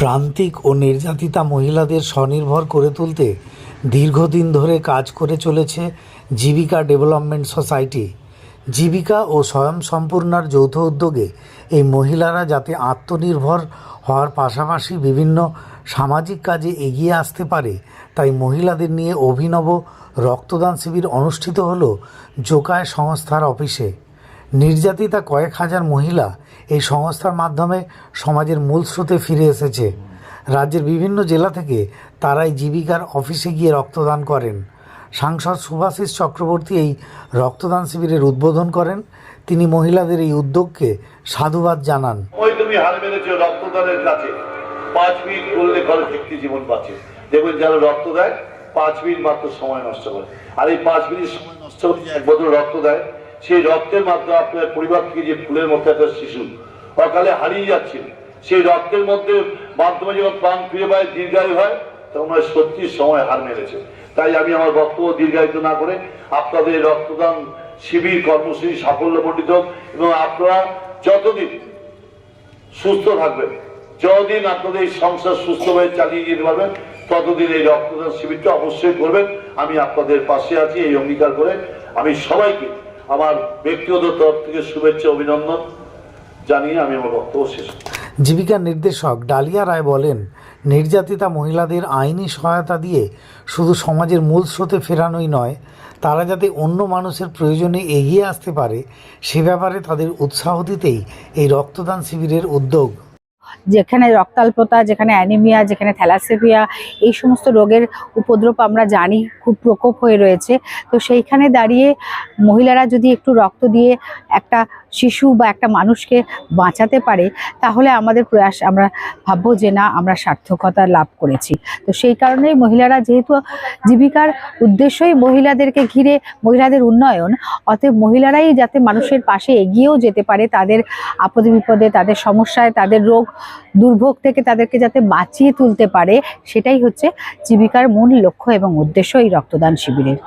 প্রান্তিক ও নির্যাতিতা মহিলাদের স্বনির্ভর করে তুলতে দীর্ঘদিন ধরে কাজ করে চলেছে জীবিকা ডেভেলপমেন্ট সোসাইটি। জীবিকা ও স্বয়ংসম্পূর্ণার যৌথ উদ্যোগে এই মহিলারা যাতে আত্মনির্ভর হওয়ার পাশাপাশি বিভিন্ন সামাজিক কাজে এগিয়ে আসতে পারে, তাই মহিলাদের নিয়ে অভিনব রক্তদান শিবির অনুষ্ঠিত হলো জোকায় সংস্থার অফিসে। নির্যাতিতা কয়েক হাজার মহিলা এই সংস্থার মাধ্যমে সমাজের মূল স্রোতে ফিরে এসেছে। রাজ্যের বিভিন্ন জেলা থেকে তারাই জীবিকার অফিসে গিয়ে রক্তদান করেন। সাংসদ সুভাষিস চক্রবর্তী এই রক্তদান শিবিরের উদ্বোধন করেন। তিনি মহিলাদের এই উদ্যোগকে সাধুবাদ জানান। ওই তুমি হার মেরেছো রক্তদানের কাছে। পাঁচ মিনিট করলে ঘরে ব্যক্তি জীবন বাঁচে। দেখবেন যারা রক্ত দেয়, পাঁচ মিনিট মাত্র সময় নষ্ট করে। আর এই পাঁচ মিনিট সময় নষ্ট করে এক বছর রক্ত দেয় সেই রক্তের মাধ্যমে আপনার পরিবার থেকে যে ফুলের মধ্যে একটা শিশু অকালে হারিয়ে যাচ্ছে সেই রক্তের মধ্যে মাধ্যমে যখন প্রাণ ফিরে পায়, দীর্ঘায়ু হয়, তখন সত্যি সময় হার মেরেছে তাই আমি আমার বক্তব্য দীর্ঘায়িত না করে আপনাদের রক্তদান শিবির কর্মসূচি সাফল্যমণ্ডিত এবং আপনারা যতদিন সুস্থ থাকবেন, যতদিন আপনাদের এই সংসার সুস্থভাবে চালিয়ে যেতে পারবেন, ততদিন এই রক্তদান শিবিরটা অবশ্যই করবেন। আমি আপনাদের পাশে আছি, এই অঙ্গীকার করে আমি সবাইকে আমার ব্যক্তিগত তরফ থেকে শুভেচ্ছা, অভিনন্দন জানিয়ে আমি আমার বক্তব্য শেষ। জীবিকার নির্দেশক ডালিয়া রায় বলেন, নির্যাতিতা মহিলাদের আইনি সহায়তা দিয়ে শুধু সমাজের মূল স্রোতে ফেরানোই নয়, তারা যাতে অন্য মানুষের প্রয়োজনে এগিয়ে আসতে পারে, সে ব্যাপারে তাদের উৎসাহ দিতেই এই রক্তদান শিবিরের উদ্যোগ যেখানে রক্তাল্পতা, যেখানে অ্যানিমিয়া যেখানে থ্যালাসেমিয়া এই সমস্ত রোগের উপদ্রব আমরা জানি, খুব প্রকোপ হয়ে রয়েছে। তো সেইখানে দাঁড়িয়ে মহিলারা যদি একটু রক্ত দিয়ে একটা শিশু বা একটা মানুষকে বাঁচাতে পারে, তাহলে আমাদের প্রয়াস আমরা ভাববো যে না, আমরা সার্থকতা লাভ করেছি। তো সেই কারণেই মহিলারা যেহেতু জীবিকার উদ্দেশ্যই মহিলাদেরকে ঘিরে মহিলাদের উন্নয়ন, অতএব মহিলারাই যাতে মানুষের পাশে এগিয়েও যেতে পারে, তাদের আপদে বিপদে তাদের সমস্যায়, তাদের রোগ দুর্ভোগ থেকে তাদেরকে যাতে বাঁচিয়ে তুলতে পারে, সেটাই হচ্ছে জীবিকার মূল লক্ষ্য এবং উদ্দেশ্য এই রক্তদান শিবিরের।